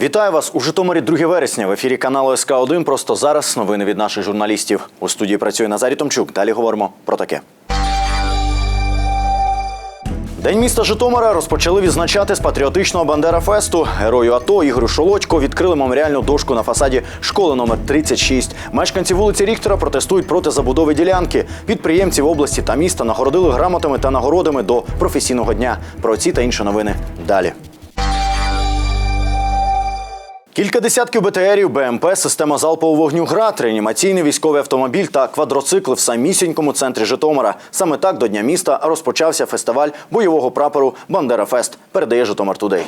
Вітаю вас у Житомирі 2 вересня. В ефірі каналу СК 1 Просто зараз новини від наших журналістів. У студії працює Назарій Томчук. Далі говоримо про таке. День міста Житомира розпочали відзначати з патріотичного Бандера-фесту. Герою АТО Ігорю Шолодько відкрили меморіальну дошку на фасаді школи номер 36. Мешканці вулиці Ріхтера протестують проти забудови ділянки. Підприємців області та міста нагородили грамотами та нагородами до професійного дня. Про ці та інші новини далі. Кілька десятків БТРів, БМП, система залпового вогню ГРАД, реанімаційний військовий автомобіль та квадроцикли в самісінькому центрі Житомира. Саме так до Дня міста розпочався фестиваль бойового прапору Бандера Фест. Передає Житомир Тудей.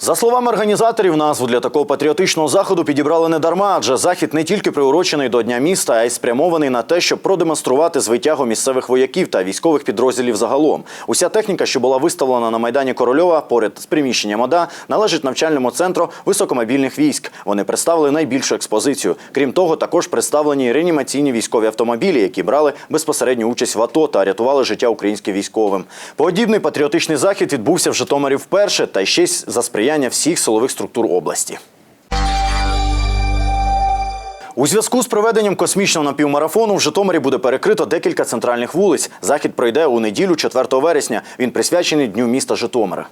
За словами організаторів, назву для такого патріотичного заходу підібрали не дарма, адже захід не тільки приурочений до Дня міста, а й спрямований на те, щоб продемонструвати звитягу місцевих вояків та військових підрозділів загалом. Уся техніка, що була виставлена на майдані Корольова поряд з приміщенням ОДА, належить навчальному центру високомобільних військ. Вони представили найбільшу експозицію. Крім того, також представлені реанімаційні військові автомобілі, які брали безпосередню участь в АТО та рятували життя українським військовим. Подібний патріотичний захід відбувся в Житомирі вперше, та ще за сприяння всіх силових структур області. У зв'язку з проведенням космічного напівмарафону в Житомирі буде перекрито декілька центральних вулиць. Захід пройде у неділю 4 вересня. Він присвячений Дню міста Житомира.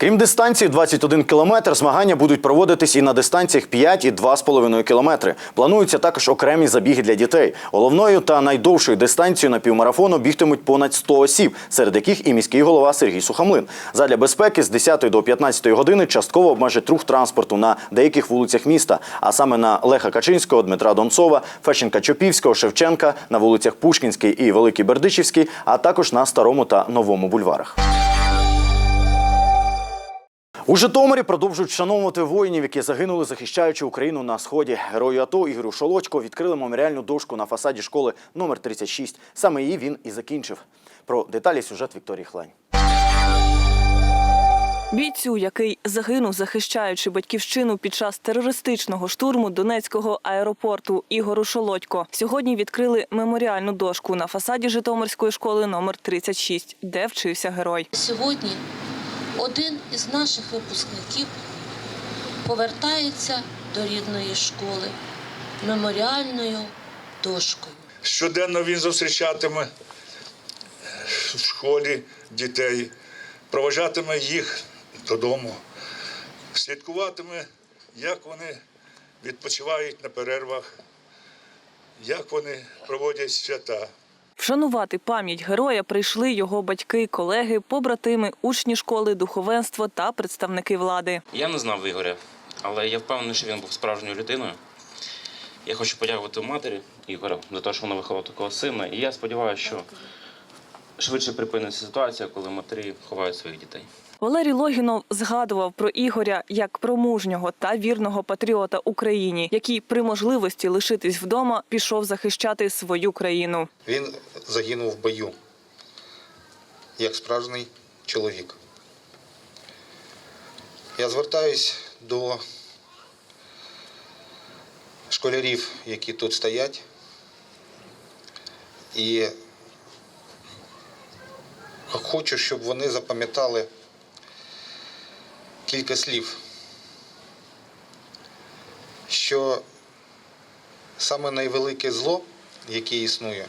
Крім дистанції 21 кілометр, змагання будуть проводитись і на дистанціях 5 і 2,5 кілометри. Плануються також окремі забіги для дітей. Головною та найдовшою дистанцією на півмарафону бігтимуть понад 100 осіб, серед яких і міський голова Сергій Сухомлин. Задля безпеки з 10 до 15 години частково обмежать рух транспорту на деяких вулицях міста, а саме на Леха Качинського, Дмитра Донцова, Фещенка Чопівського, Шевченка, на вулицях Пушкінській і Великий Бердичівський, а також на Старому та Новому бульварах. У Житомирі продовжують вшановувати воїнів, які загинули, захищаючи Україну на сході. Герою АТО Ігорю Шолочко відкрили меморіальну дошку на фасаді школи номер 36. Саме її він і закінчив. Про деталі сюжет Вікторії Хлань. Бійцю, який загинув, захищаючи батьківщину під час терористичного штурму Донецького аеропорту Ігору Шолодько, сьогодні відкрили меморіальну дошку на фасаді Житомирської школи номер 36, де вчився герой. Сьогодні один із наших випускників повертається до рідної школи меморіальною дошкою. Щоденно він зустрічатиме в школі дітей, проважатиме їх додому, слідкуватиме, як вони відпочивають на перервах, як вони проводять свята. Вшанувати пам'ять героя прийшли його батьки, колеги, побратими, учні школи, духовенство та представники влади. Я не знав Ігоря, але я впевнений, що він був справжньою людиною. Я хочу подякувати матері Ігоря за те, що вона виховала такого сина. І я сподіваюся, що швидше припиниться ситуація, коли матері ховають своїх дітей. Валерій Логінов згадував про Ігоря як про мужнього та вірного патріота Україні, який при можливості лишитись вдома пішов захищати свою країну. Він загинув в бою як справжній чоловік. Я звертаюсь до школярів, які тут стоять, і хочу, щоб вони запам'ятали кілька слів, що саме найвелике зло, яке існує,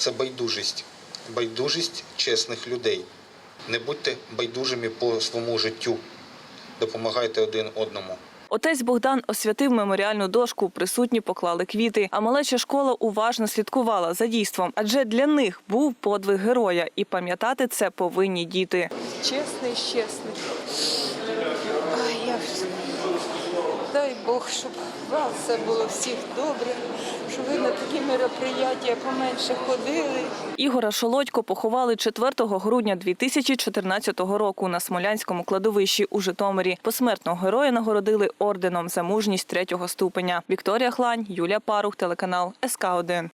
це байдужість. Байдужість чесних людей. Не будьте байдужими по своєму життю. Допомагайте один одному. Отець Богдан освятив меморіальну дошку. Присутні поклали квіти. А малеча школа уважно слідкувала за дійством, адже для них був подвиг героя, і пам'ятати це повинні діти. чесний, чесний. Ай, я. Дай Бог, щоб вас все було всіх добре, щоб ви на такі мероприятия поменше ходили. Ігора Шолодько поховали 4 грудня 2014 року на Смолянському кладовищі у Житомирі. Посмертного героя нагородили орденом за мужність третього ступеня. Вікторія Хлань, Юлія Парух, телеканал СК 1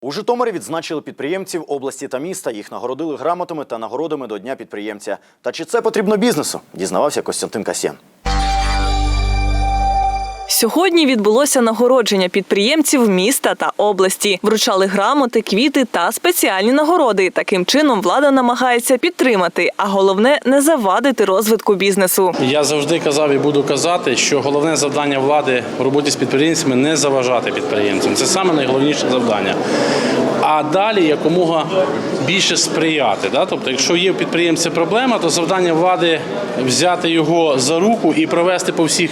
У Житомирі відзначили підприємців області та міста. Їх нагородили грамотами та нагородами до Дня підприємця. Та чи це потрібно бізнесу? Дізнавався Костянтин Касьян. Сьогодні відбулося нагородження підприємців міста та області. Вручали грамоти, квіти та спеціальні нагороди. Таким чином влада намагається підтримати, а головне не завадити розвитку бізнесу. Я завжди казав і буду казати, що головне завдання влади в роботі з підприємцями не заважати підприємцям. Це саме найголовніше завдання. А далі якомога більше сприяти. Тобто, якщо є у підприємця проблема, то завдання влади взяти його за руку і провести по всіх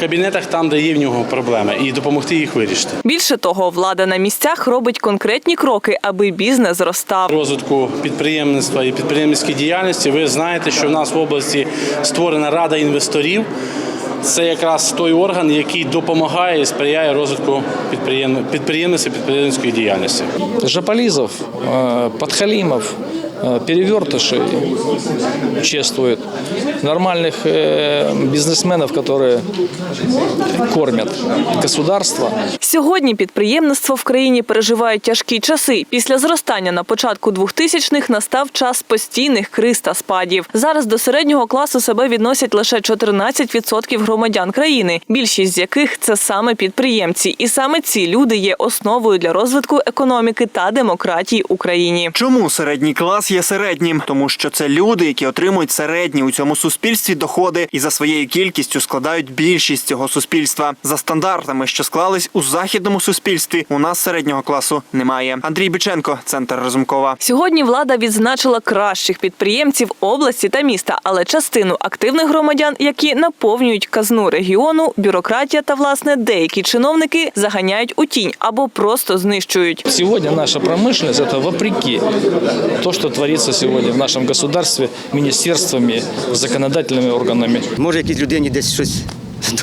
кабінетах там, де є в нього проблеми, і допомогти їх вирішити. Більше того, влада на місцях робить конкретні кроки, аби бізнес зростав. розвитку підприємництва і підприємницької діяльності. Ви знаєте, що в нас в області створена рада інвесторів. Це якраз той орган, який допомагає і сприяє розвитку підприєм... підприємництва і підприємницької діяльності. Жополизов, э, Подхалимов, э, Перевертыши чествуют. Нормальных э, бизнесменов, которые кормят государство. Сьогодні підприємництво в країні переживає тяжкі часи. Після зростання на початку 2000-х настав час постійних криз та спадів. Зараз до середнього класу себе відносять лише 14% громадян країни, більшість з яких це саме підприємці. І саме ці люди є основою для розвитку економіки та демократії в Україні. Чому середній клас Є середнім? Тому що це люди, які отримують середні у цьому суспільстві доходи і за своєю кількістю складають більшість цього суспільства. За стандартами, що склались у західному суспільстві, у нас середнього класу немає. Андрій Биченко, центр Разумкова. Сьогодні влада відзначила кращих підприємців області та міста, але частину активних громадян, які наповнюють казну регіону, бюрократія та власне деякі чиновники заганяють у тінь або просто знищують. Сегодня наша промышленность – это вопреки то, что творится сегодня в нашем государстве министерствами, законодательными органами. Може, якійсь людині десь щось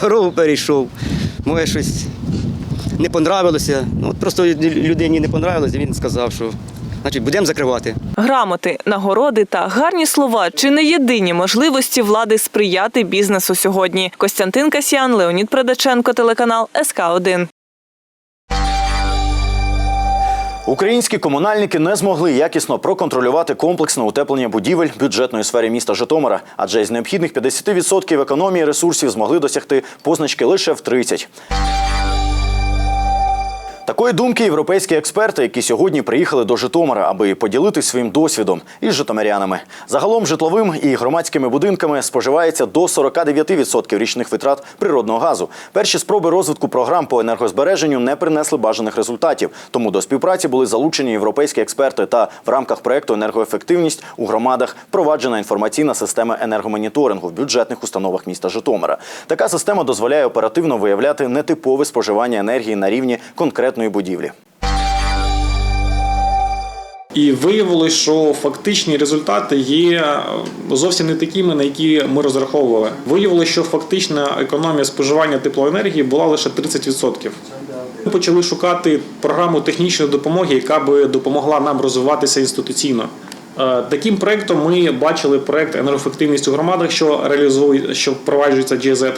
дорогу перейшов, може щось не понравилося. Ну, от просто людині не понравилося, він сказав, що значить будемо закривати. Грамоти, нагороди та гарні слова чи не єдині можливості влади сприяти бізнесу сьогодні. Костянтин Касьян, Леонід Предаченко, телеканал СК 1 Українські комунальники не змогли якісно проконтролювати комплексне утеплення будівель бюджетної сфери міста Житомира, адже із необхідних 50% економії ресурсів змогли досягти позначки лише в 30%. Такої думки європейські експерти, які сьогодні приїхали до Житомира, аби поділитись своїм досвідом із житомирянами. Загалом житловим і громадськими будинками споживається до 49% річних витрат природного газу. Перші спроби розвитку програм по енергозбереженню не принесли бажаних результатів. Тому до співпраці були залучені європейські експерти. Та в рамках проекту енергоефективність у громадах впроваджена інформаційна система енергомоніторингу в бюджетних установах міста Житомира. Така система дозволяє оперативно виявляти нетипове споживання енергії на рівні конкретної будівлі. І виявилось, що фактичні результати є е, зовсім не такими, на які ми розраховували. Виявилось, що фактична економія споживання теплоенергії була лише 30%. Ми почали шукати програму технічної допомоги, яка би допомогла нам розвиватися інституційно. Е, Таким проектом ми бачили проект енергоефективність у громадах, що реалізує, що впроваджується GZ.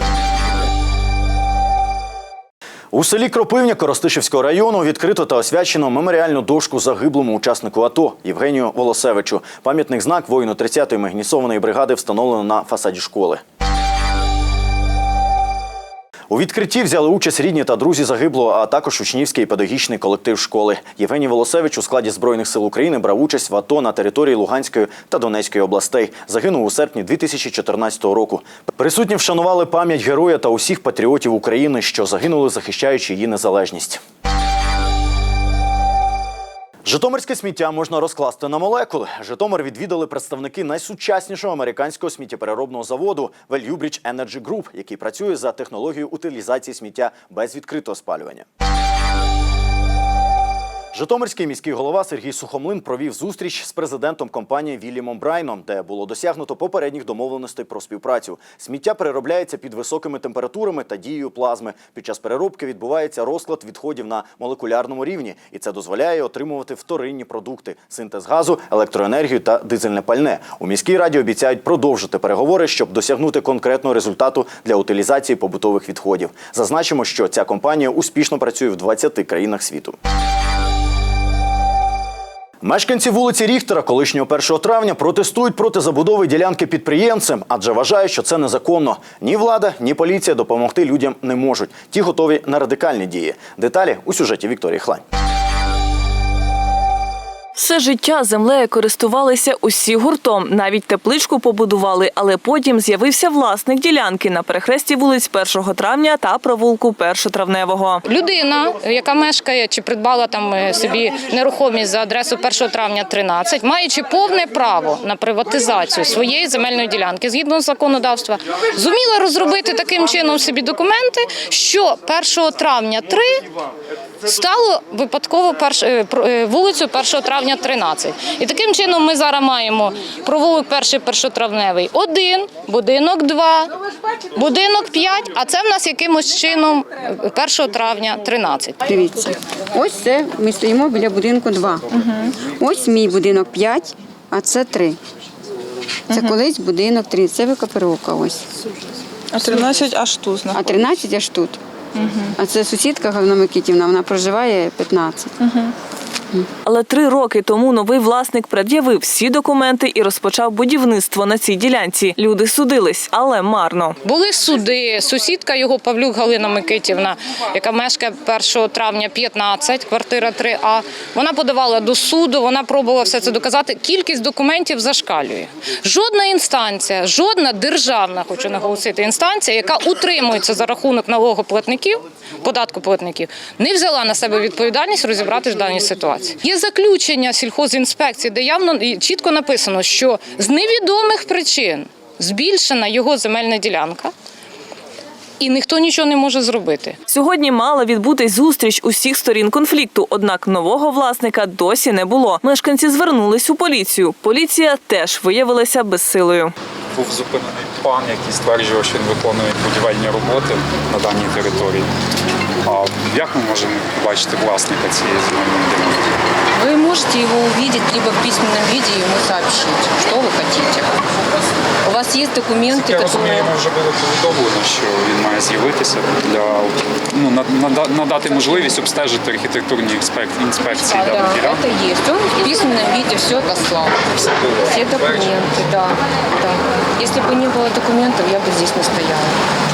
У селі Кропивня Коростишівського району відкрито та освячено меморіальну дошку загиблому учаснику АТО Євгенію Волосевичу. Пам'ятник знак воїну 30-ї механізованої бригади встановлено на фасаді школи. У відкритті взяли участь рідні та друзі загиблого, а також учнівський педагогічний колектив школи. Євгеній Волосевич у складі Збройних сил України брав участь в АТО на території Луганської та Донецької областей. Загинув у серпні 2014 року. Присутні вшанували пам'ять героя та усіх патріотів України, що загинули, захищаючи її незалежність. Житомирське сміття можна розкласти на молекули. Житомир відвідали представники найсучаснішого американського сміттєпереробного заводу Вельюбріч Energy Group, який працює за технологією утилізації сміття без відкритого спалювання. Житомирський міський голова Сергій Сухомлин провів зустріч з президентом компанії Вільямом Брайном, де було досягнуто попередніх домовленостей про співпрацю. Сміття переробляється під високими температурами та дією плазми. Під час переробки відбувається розклад відходів на молекулярному рівні, і це дозволяє отримувати вторинні продукти: синтез газу, електроенергію та дизельне пальне. У міській раді обіцяють продовжити переговори, щоб досягнути конкретного результату для утилізації побутових відходів. Зазначимо, що ця компанія успішно працює в 20 країнах світу. Мешканці вулиці Ріхтера колишнього 1 травня протестують проти забудови ділянки підприємцем, адже вважають, що це незаконно. Ні влада, ні поліція допомогти людям не можуть. Ті готові на радикальні дії. Деталі у сюжеті Вікторії Хлань. Все життя землею користувалися усі гуртом. Навіть тепличку побудували, але потім з'явився власник ділянки на перехресті вулиць 1 травня та провулку 1 травневого. Людина, яка мешкає чи придбала там е, собі нерухомість за адресою 1 травня 13, маючи повне право на приватизацію своєї земельної ділянки згідно законодавства, зуміла розробити таким чином собі документи, що 1 травня 3 стало випадково перш, е, е, вулицю 1 травня 13. І таким чином ми зараз маємо провулок 1 першотравневий 1, будинок 2, будинок 5, а це в нас якимось чином е, 1 травня 13. Дивіться, ось це ми стоїмо біля будинку 2. Ось мій будинок 5, а це 3. Це колись будинок 3, це викоперовка ось. А 13 аж тут А 13 аж тут. А це сусідка Галина Микитівна, вона проживає 15. Але три роки тому новий власник пред'явив всі документи і розпочав будівництво на цій ділянці. Люди судились, але марно. Були суди. Сусідка його Павлюк Галина Микитівна, яка мешкає 1 травня 15, квартира 3А. Вона подавала до суду, вона пробувала все це доказати. Кількість документів зашкалює. Жодна інстанція, жодна державна, хочу наголосити, інстанція, яка утримується за рахунок налогоплатників, податкоплатників, не взяла на себе відповідальність розібратись в даній ситуації. Є заключення сільхозінспекції, де явно чітко написано, що з невідомих причин збільшена його земельна ділянка. І ніхто нічого не може зробити. Сьогодні мала відбутись зустріч усіх сторін конфлікту, однак нового власника досі не було. Мешканці звернулись у поліцію. Поліція теж виявилася безсилою. був зупинений пан, який стверджував, що він виконує будівельні роботи на даній території. А як ми можемо побачити власника цієї земельної ділянки? Ви можете його увидеть либо в письменном виде и ему сообщить, что вы хотите. У вас есть документы, Я которые... розумію, йому вже було повідомлено, що він має з'явитися для ну, над- нада- надати можливість обстежити архітектурні інспек- інспекції Да, даної да, ділянки. это есть. Он в письменном виде все отослал. Все було. Все документы, да, да. Если бы не было документов, я бы здесь не стояла.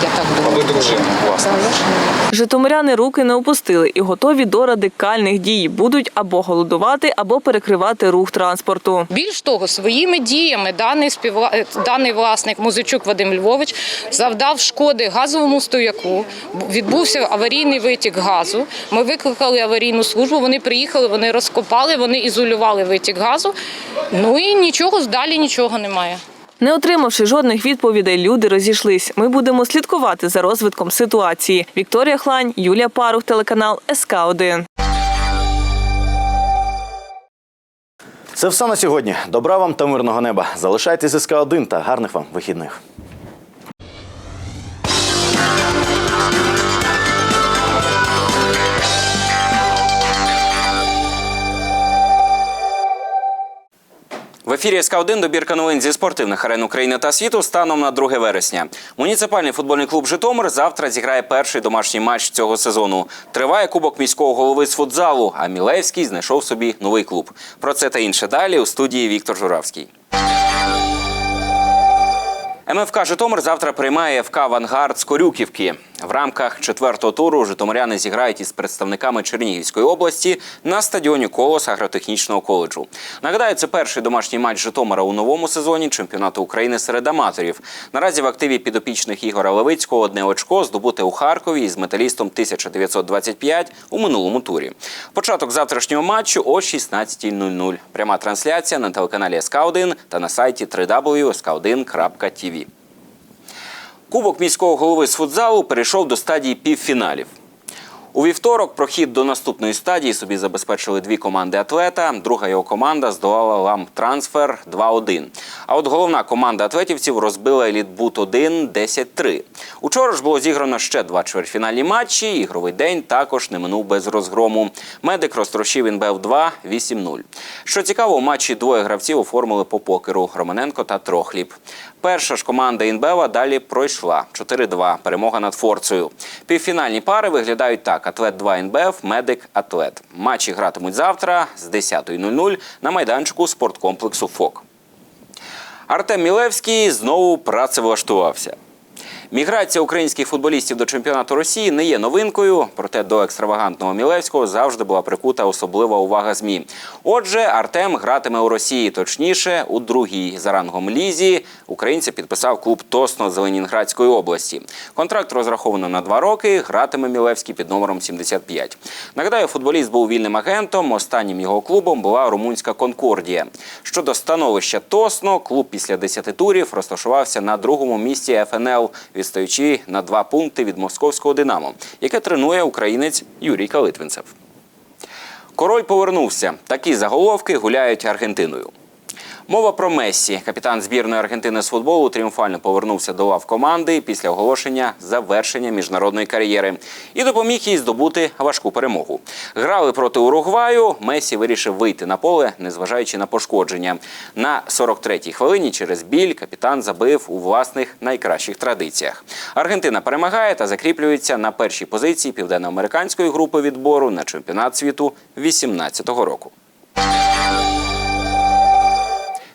Я так А думаю. ви дружина, Да, власне. я жена. Житомиряни руки не опустили і готові до радикальних дій. Будуть або голодувати, або перекривати рух транспорту. Більш того, своїми діями даний співва... е, даний власник Музичук Вадим Львович завдав шкоди газовому стояку. Відбувся аварійний витік газу. Ми викликали аварійну службу. Вони приїхали, вони розкопали, вони ізолювали витік газу. Ну і нічого далі нічого немає. Не отримавши жодних відповідей, люди розійшлись. Ми будемо слідкувати за розвитком ситуації. Вікторія Хлань, Юлія Парух, телеканал СК 1 Це все на сьогодні. Добра вам та мирного неба. Залишайтеся СК 1 та гарних вам вихідних. В ефірі СК1 добірка новин зі спортивних арен України та світу станом на 2 вересня. Муніципальний футбольний клуб Житомир завтра зіграє перший домашній матч цього сезону. Триває кубок міського голови з футзалу, а Мілевський знайшов собі новий клуб. Про це та інше далі у студії Віктор Журавський. МФК Житомир завтра приймає ФК Авангард з Корюківки. В рамках четвертого туру житомиряни зіграють із представниками Чернігівської області на стадіоні Колос агротехнічного коледжу. Нагадаю, це перший домашній матч Житомира у новому сезоні чемпіонату України серед аматорів. Наразі в активі підопічних Ігора Левицького одне очко здобуте у Харкові із металістом 1925 у минулому турі. Початок завтрашнього матчу о 16.00. Пряма трансляція на телеканалі СК1 та на сайті www.sk1.tv. Кубок міського голови з футзалу перейшов до стадії півфіналів. У вівторок прохід до наступної стадії собі забезпечили дві команди атлета. Друга його команда здолала ламп трансфер 2-1. А от головна команда атлетівців розбила Елітбут 1 10-3. Учора ж було зіграно ще два чвертьфінальні матчі. Ігровий день також не минув без розгрому. Медик розтрощив інбев 2 8-0. Що цікаво, у матчі двоє гравців оформили по покеру Романенко та Трохліб. Перша ж команда Інбева далі пройшла 4-2. Перемога над Форцею. Півфінальні пари виглядають так: Атлет 2 Інбев, Медик Атлет. Матчі гратимуть завтра з 10.00 на майданчику спорткомплексу ФОК. Артем Мілевський знову працевлаштувався. Міграція українських футболістів до чемпіонату Росії не є новинкою, проте до екстравагантного Мілевського завжди була прикута особлива увага ЗМІ. Отже, Артем гратиме у Росії, точніше, у другій за рангом лізі. Українця підписав клуб Тосно з Ленінградської області. Контракт розраховано на два роки. Гратиме Мілевський під номером 75. Нагадаю, футболіст був вільним агентом. Останнім його клубом була румунська Конкордія. Щодо становища Тосно, клуб після 10 турів розташувався на другому місці ФНЛ, відстаючи на два пункти від московського Динамо, яке тренує українець Юрій Калитвинцев. Король повернувся. Такі заголовки гуляють Аргентиною. Мова про Мессі. Капітан збірної Аргентини з футболу тріумфально повернувся до лав команди після оголошення завершення міжнародної кар'єри і допоміг їй здобути важку перемогу. Грали проти Уругваю. Месі вирішив вийти на поле, незважаючи на пошкодження. На 43-й хвилині через біль капітан забив у власних найкращих традиціях. Аргентина перемагає та закріплюється на першій позиції південноамериканської групи відбору на чемпіонат світу 2018 року.